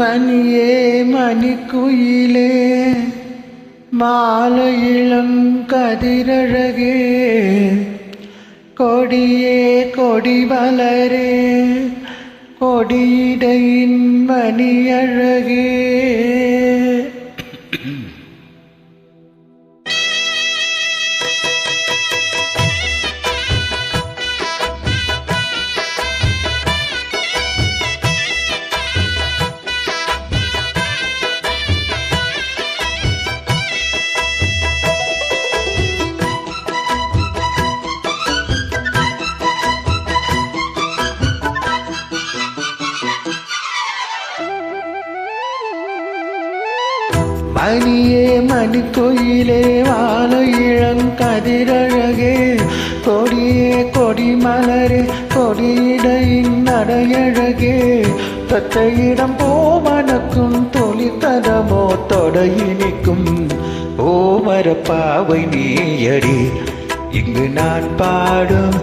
மணியே மணிக்குயிலே மாலை இளம் கதிரழகே கொடியே கொடி வளரே கொடியிடையின் மணியழகே. மணியே மணிக்குயிலே வாழை இளங்கதிரழகே கொடியே கொடி மலரே கொடியிடையின் நடையழகே தத்தையிடம் போமனக்கும் தொழிற்கதமோ தொடையினிக்கும். ஓமரப்பாவை நீயடி இங்கு நான் பாடும்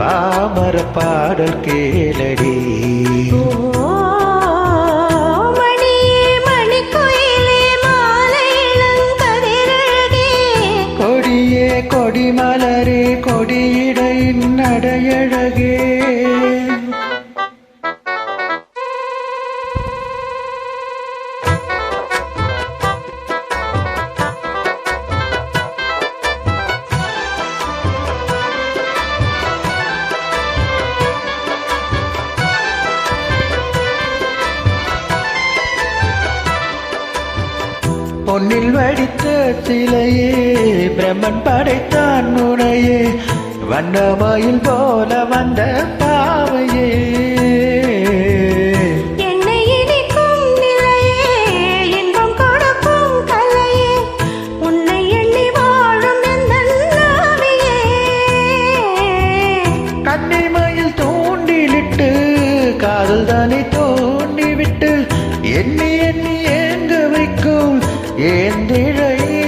பாமர பாடல் கேளடி. ஓ மலரே கொடியிடையின் நடையழகே. பொன்னில் வடித்த சிலையே பிரம்மன் படைத்தான் முனையே வண்ணமயில் போல வந்த பாவையே. காதல் தானே தூண்டிவிட்டு எண்ணி எண்ணி தூங்கலையே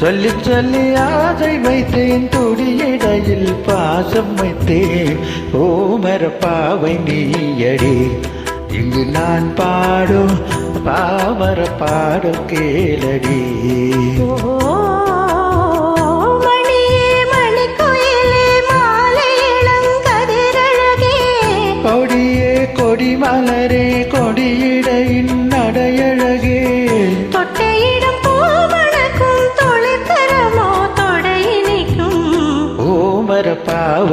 சொல்லி சொல்லி ஆசை வைத்தேன் துடியிடையில் பாசம் வைத்தேன். ஓமர பாவை நீயடி இங்கு நான் பாடும் பாமர பாடும் கேளடி. ஓ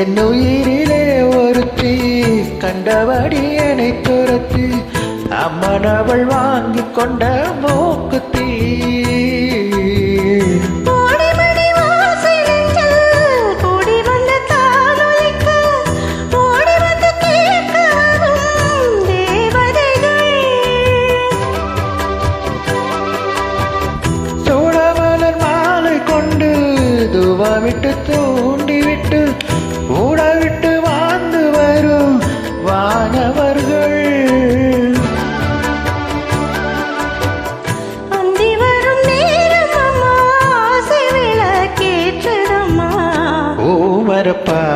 என் உயிரிலே ஒருத்தி கண்டபடி என்னை துரத்தி அம்மன் அவள் வாங்கி கொண்ட மூக்குத்தி.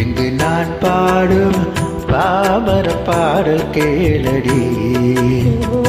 இங்கு நான் பாடும் பாமர பாடல் கேளடி. ஓ